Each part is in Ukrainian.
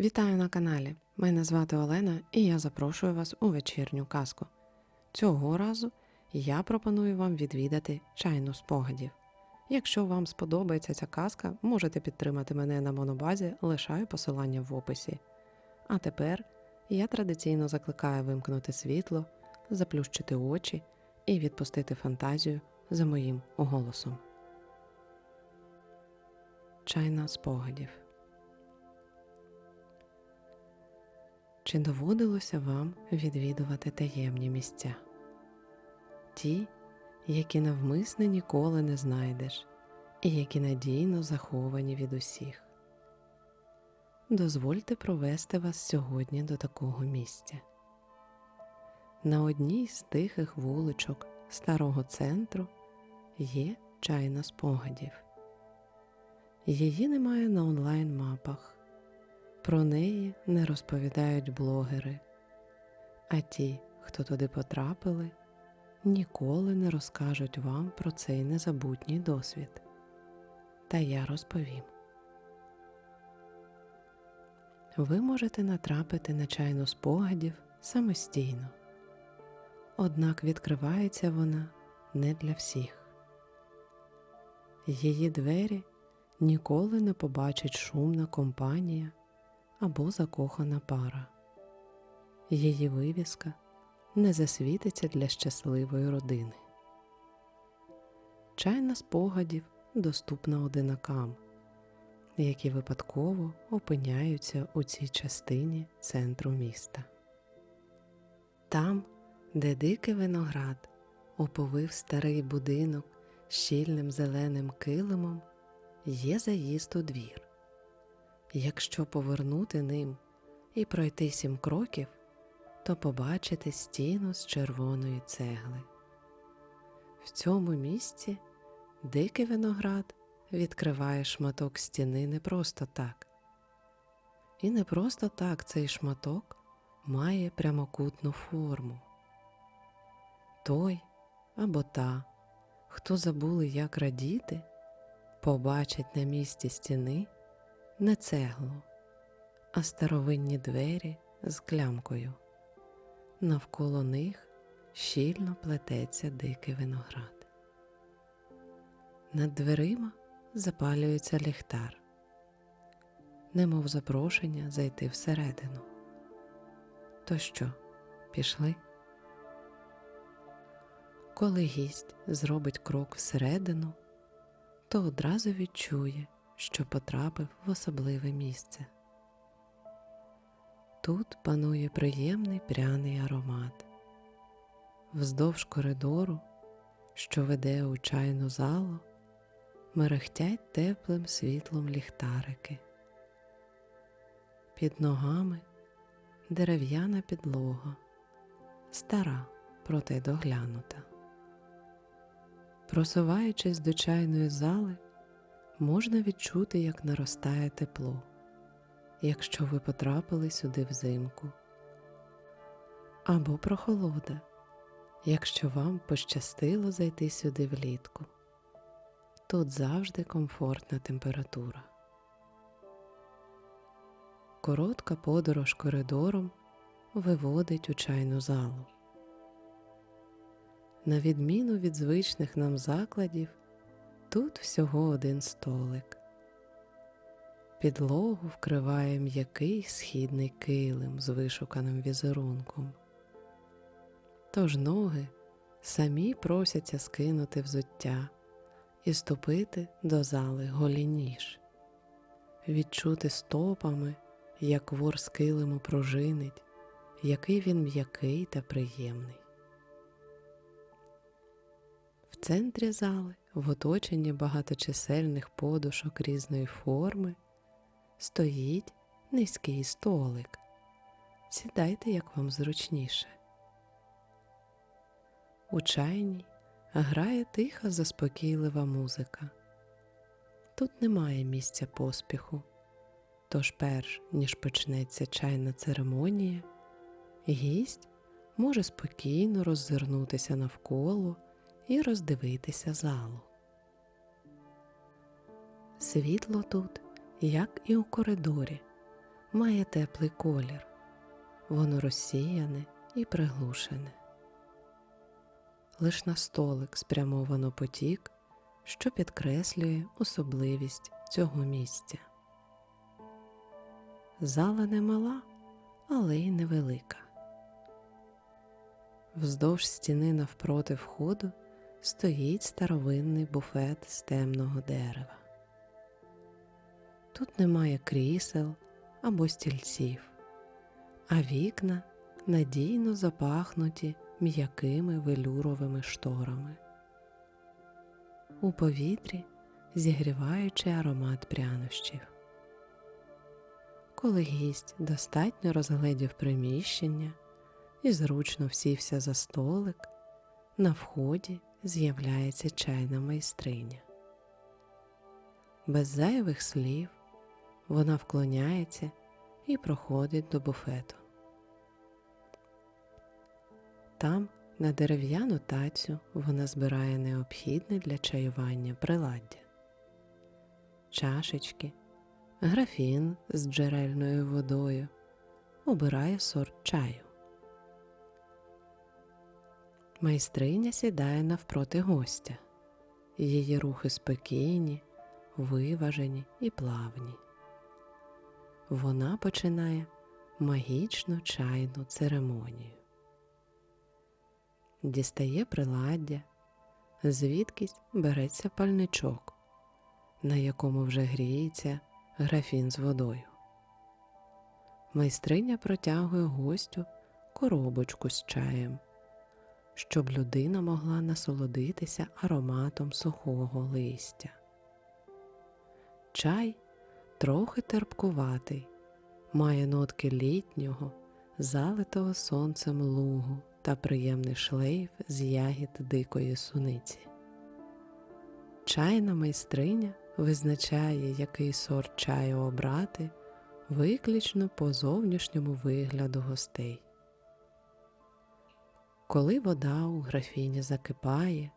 Вітаю на каналі. Мене звати Олена і я запрошую вас у вечірню казку. Цього разу я пропоную вам відвідати чайну спогадів. Якщо вам сподобається ця казка, можете підтримати мене на монобазі, лишаю посилання в описі. А тепер я традиційно закликаю вимкнути світло, заплющити очі і відпустити фантазію за моїм голосом. Чайна спогадів. Чи доводилося вам відвідувати таємні місця? Ті, які навмисне ніколи не знайдеш, і які надійно заховані від усіх. Дозвольте провести вас сьогодні до такого місця. На одній з тихих вуличок старого центру є чайна спогадів. Її немає на онлайн-мапах. Про неї не розповідають блогери, а ті, хто туди потрапили, ніколи не розкажуть вам про цей незабутній досвід. Та я розповім. Ви можете натрапити на чайну спогадів самостійно, однак відкривається вона не для всіх. Її двері ніколи не побачить шумна компанія або закохана пара. Її вивіска не засвітиться для щасливої родини. Чайна спогадів доступна одинакам, які випадково опиняються у цій частині центру міста. Там, де дикий виноград оповив старий будинок щільним зеленим килимом, є заїзд у двір. Якщо повернути ним і пройти сім кроків, то побачите стіну з червоної цегли. В цьому місці дикий виноград відкриває шматок стіни не просто так. І не просто так цей шматок має прямокутну форму. Той або та, хто забули, як радіти, побачить на місці стіни не цеглу, а старовинні двері з клямкою. Навколо них щільно плететься дикий виноград. Над дверима запалюється ліхтар, немов запрошення зайти всередину. То що, пішли? Коли гість зробить крок всередину, то одразу відчує, що потрапив в особливе місце. Тут панує приємний пряний аромат. Вздовж коридору, що веде у чайну залу, мерехтять теплим світлом ліхтарики. Під ногами дерев'яна підлога, стара, проте доглянута. Просуваючись до чайної зали, можна відчути, як наростає тепло, якщо ви потрапили сюди взимку, або прохолода, якщо вам пощастило зайти сюди влітку. Тут завжди комфортна температура. Коротка подорож коридором виводить у чайну залу. На відміну від звичних нам закладів, тут всього один столик. Підлогу вкриває м'який східний килим з вишуканим візерунком. Тож ноги самі просяться скинути взуття і ступити до зали голініж, відчути стопами, як вор з килиму пружинить, який він м'який та приємний. В центрі зали, в оточенні багаточисельних подушок різної форми, стоїть низький столик. Сідайте, як вам зручніше. У чайній грає тиха, заспокійлива музика. Тут немає місця поспіху, тож перш ніж почнеться чайна церемонія, гість може спокійно роззирнутися навколо і роздивитися залу. Світло тут, як і у коридорі, має теплий колір, воно розсіяне і приглушене. Лиш на столик спрямовано потік, що підкреслює особливість цього місця. Зала не мала, але й невелика. Вздовж стіни навпроти входу стоїть старовинний буфет з темного дерева. Тут немає крісел або стільців, а вікна надійно запахнуті м'якими велюровими шторами. У повітрі зігріваючий аромат прянощів. Коли гість достатньо розгледів приміщення і зручно всівся за столик, на вході з'являється чайна майстриня. Без зайвих слів вона вклоняється і проходить до буфету. Там, на дерев'яну тацю, вона збирає необхідне для чаювання приладдя, чашечки, графін з джерельною водою, обирає сорт чаю. Майстриня сідає навпроти гостя. Її рухи спокійні, виважені і плавні. Вона починає магічну чайну церемонію. Дістає приладдя, звідкись береться пальничок, на якому вже гріється графін з водою. Майстриня протягує гостю коробочку з чаєм щоб людина могла насолодитися ароматом сухого листя. Чай трохи терпкуватий, має нотки літнього, залитого сонцем лугу та приємний шлейф з ягід дикої суниці. Чайна майстриня визначає, який сорт чаю обрати виключно по зовнішньому вигляду гостей. Коли вода у графіні закипає,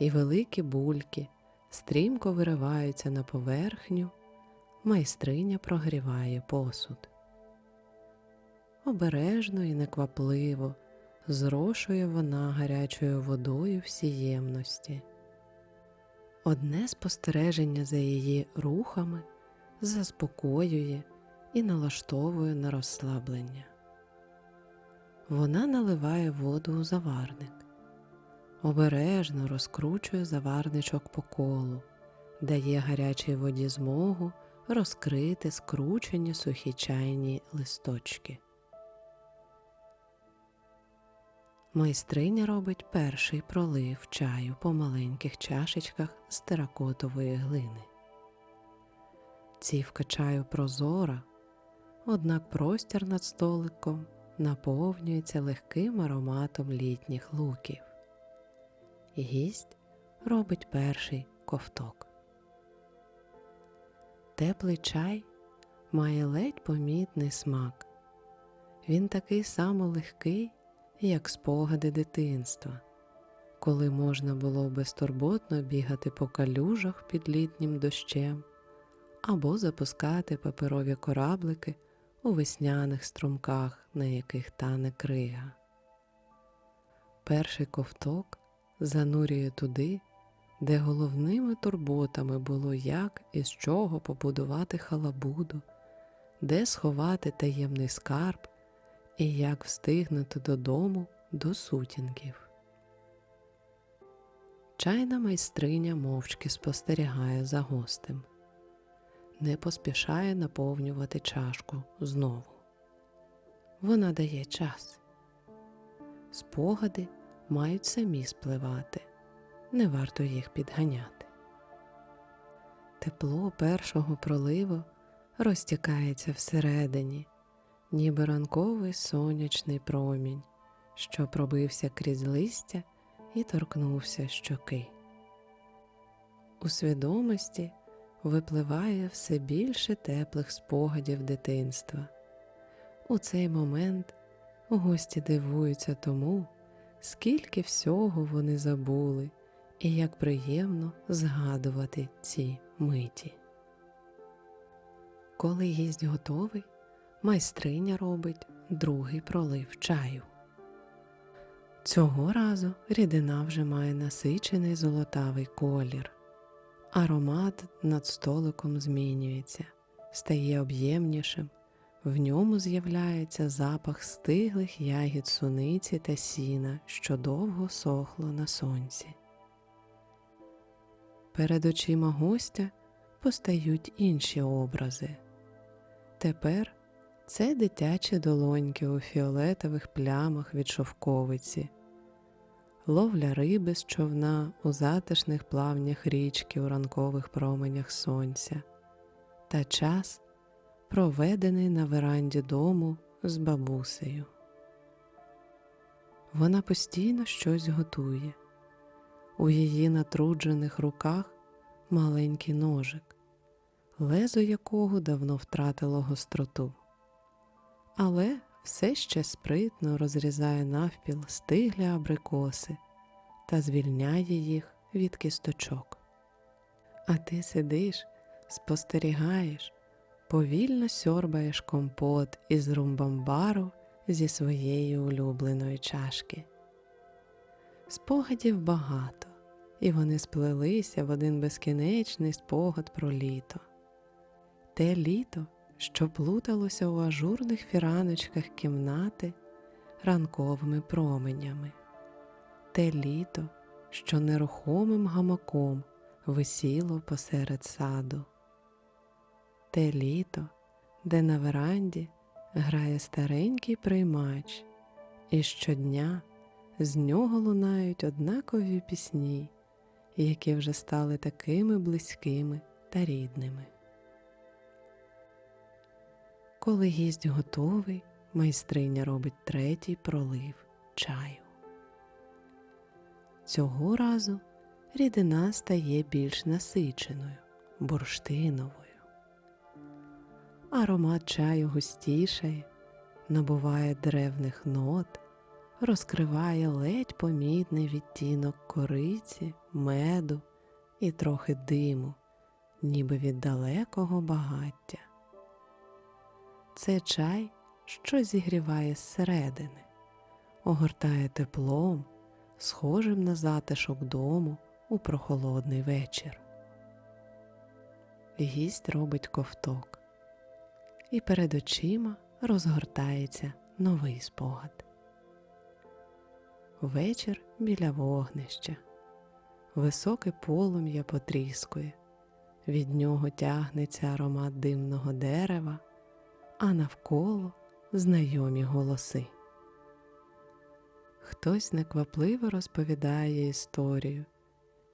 і великі бульки стрімко вириваються на поверхню, майстриня прогріває посуд. Обережно і неквапливо зрошує вона гарячою водою всі ємності. Одне спостереження за її рухами заспокоює і налаштовує на розслаблення. Вона наливає воду у заварник, обережно розкручує заварничок по колу, дає гарячій воді змогу розкрити скручені сухі чайні листочки. Майстриня робить перший пролив чаю по маленьких чашечках з теракотової глини. Цівка чаю прозора, однак простір над столиком наповнюється легким ароматом літніх луків. Гість робить перший ковток. Теплий чай має ледь помітний смак. Він такий само легкий, як спогади дитинства, коли можна було безтурботно бігати по калюжах під літнім дощем або запускати паперові кораблики у весняних струмках, на яких тане крига. Перший ковток занурює туди, де головними турботами було як і з чого побудувати халабуду, де сховати таємний скарб і як встигнути додому до сутінків. Чайна майстриня мовчки спостерігає за гостем не поспішає наповнювати чашку знову. Вона дає час. Спогади мають самі спливати, не варто їх підганяти. Тепло першого проливу розтікається всередині, ніби ранковий сонячний промінь, що пробився крізь листя і торкнувся щоки. У свідомості випливає все більше теплих спогадів дитинства. У цей момент гості дивуються тому, скільки всього вони забули, і як приємно згадувати ці миті. Коли гість готовий, майстриня робить другий пролив чаю. Цього разу рідина вже має насичений золотавий колір. Аромат над столиком змінюється, стає об'ємнішим, в ньому з'являється запах стиглих ягід суниці та сіна, що довго сохло на сонці. Перед очима гостя постають інші образи. Тепер це дитячі долоньки у фіолетових плямах від шовковиці, ловля риби з човна у затишних плавнях річки у ранкових променях сонця, та час, проведений на веранді дому з бабусею. Вона постійно щось готує. У її натруджених руках маленький ножик, лезо якого давно втратило гостроту, але все ще спритно розрізає навпіл стиглі абрикоси та звільняє їх від кісточок. А ти сидиш, спостерігаєш, повільно сьорбаєш компот із румбамбару зі своєї улюбленої чашки. Спогадів багато, і вони сплелися в один безкінечний спогад про літо. Те літо, що плуталося у ажурних фіраночках кімнати ранковими променями, те літо, що нерухомим гамаком висіло посеред саду, те літо, де на веранді грає старенький приймач, і щодня з нього лунають однакові пісні, які вже стали такими близькими та рідними. Коли гість готовий, майстриня робить третій пролив чаю. Цього разу рідина стає більш насиченою, бурштиновою. Аромат чаю густішає, набуває древних нот, розкриває ледь помітний відтінок кориці, меду і трохи диму, ніби від далекого багаття. Це чай, що зігріває зсередини, огортає теплом, схожим на затишок дому у прохолодний вечір. Гість робить ковток, і перед очима розгортається новий спогад. Вечір біля вогнища, високе полум'я потріскує, від нього тягнеться аромат димного дерева а навколо знайомі голоси. Хтось неквапливо розповідає історію,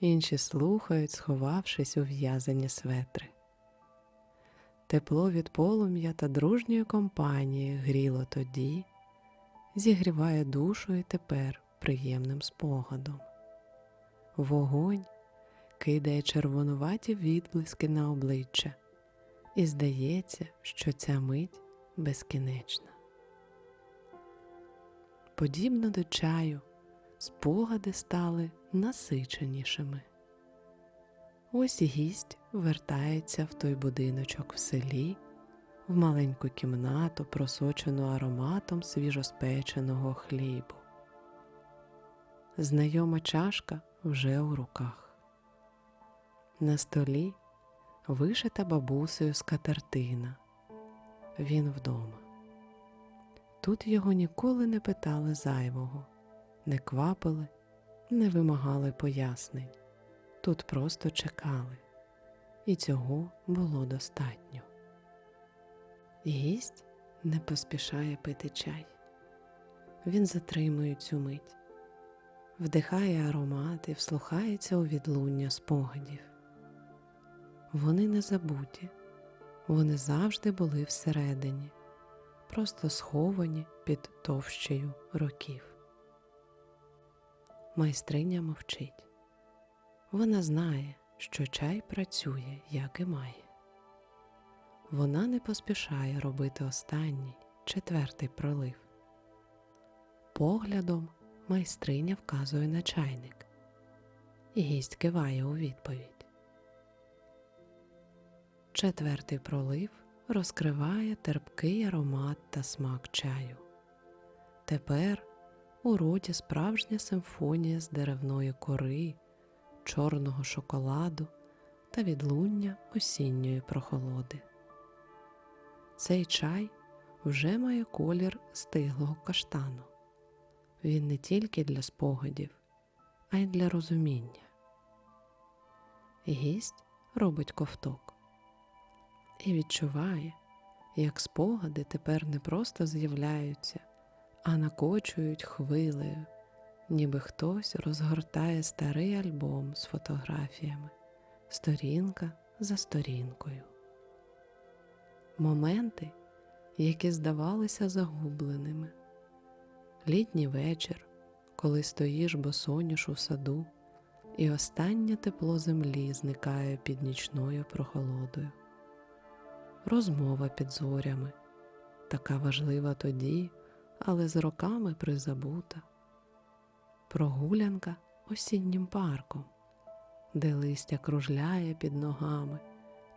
інші слухають, сховавшись у в'язані светри. Тепло від полум'я та дружньої компанії гріло тоді, зігріває душу і тепер приємним спогадом. Вогонь кидає червонуваті відблиски на обличчя і здається, що ця мить безкінечна. Подібно до чаю, спогади стали насиченішими. Ось гість вертається в той будиночок в селі, в маленьку кімнату, просочену ароматом свіжоспеченого хлібу. Знайома чашка вже у руках. На столі вишита бабусею скатертина. Він вдома. Тут його ніколи не питали зайвого, не квапили, не вимагали пояснень. Тут просто чекали, і цього було достатньо. Гість не поспішає пити чай. Він затримує цю мить, вдихає аромат і вслухається у відлуння спогадів. Вони не забуті, вони завжди були всередині, просто сховані під товщею років. Майстриня мовчить. Вона знає, що чай працює, як і має. Вона не поспішає робити останній четвертий пролив. Поглядом майстриня вказує на чайник, і гість киває у відповідь. Четвертий пролив розкриває терпкий аромат та смак чаю. Тепер у роті справжня симфонія з деревної кори, чорного шоколаду та відлуння осінньої прохолоди. Цей чай вже має колір стиглого каштану. Він не тільки для спогадів, а й для розуміння. Гість робить ковток і відчуває, як спогади тепер не просто з'являються, а накочують хвилею, ніби хтось розгортає старий альбом з фотографіями, сторінка за сторінкою. Моменти, які здавалися загубленими. Літній вечір, коли стоїш босоніж у саду, і останнє тепло землі зникає під нічною прохолодою. Розмова під зорями, така важлива тоді, але з роками призабута. Прогулянка осіннім парком, де листя кружляє під ногами,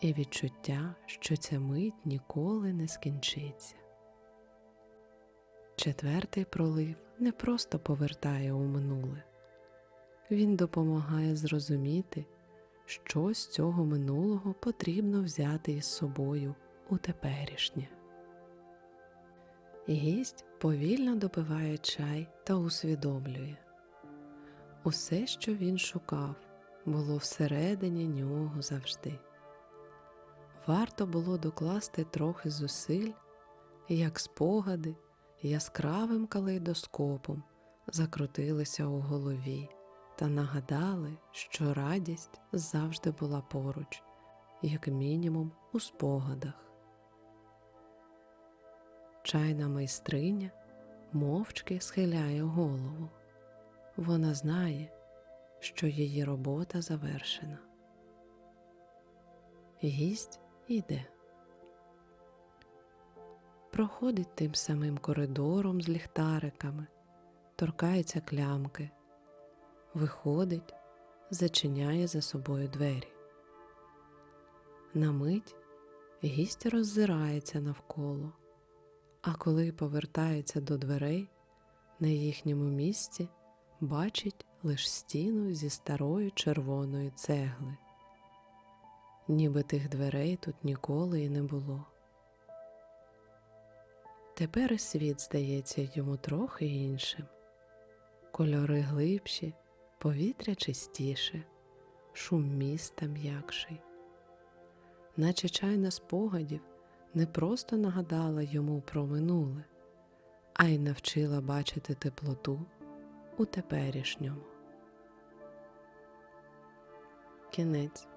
і відчуття, що ця мить ніколи не скінчиться. Четвертий пролив не просто повертає у минуле, він допомагає зрозуміти, що з цього минулого потрібно взяти із собою у теперішнє. Гість повільно допиває чай та усвідомлює усе, що він шукав, було всередині нього завжди. Варто було докласти трохи зусиль, як спогади яскравим калейдоскопом закрутилися у голові та нагадали, що радість завжди була поруч, як мінімум у спогадах. Чайна майстриня мовчки схиляє голову. Вона знає, що її робота завершена. Гість йде. Проходить тим самим коридором з ліхтариками, торкається клямки, виходить, зачиняє за собою двері. На мить гість роззирається навколо, а коли повертається до дверей, на їхньому місці бачить лиш стіну зі старої червоної цегли, ніби тих дверей тут ніколи і не було. Тепер світ здається йому трохи іншим. Кольори глибші, повітря чистіше, шум міста м'якший, наче чайна спогадів не просто нагадала йому про минуле, а й навчила бачити теплоту у теперішньому. Кінець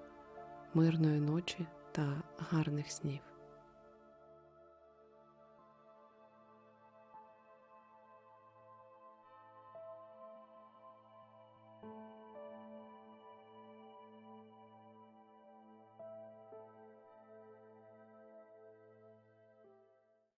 мирної ночі та гарних снів.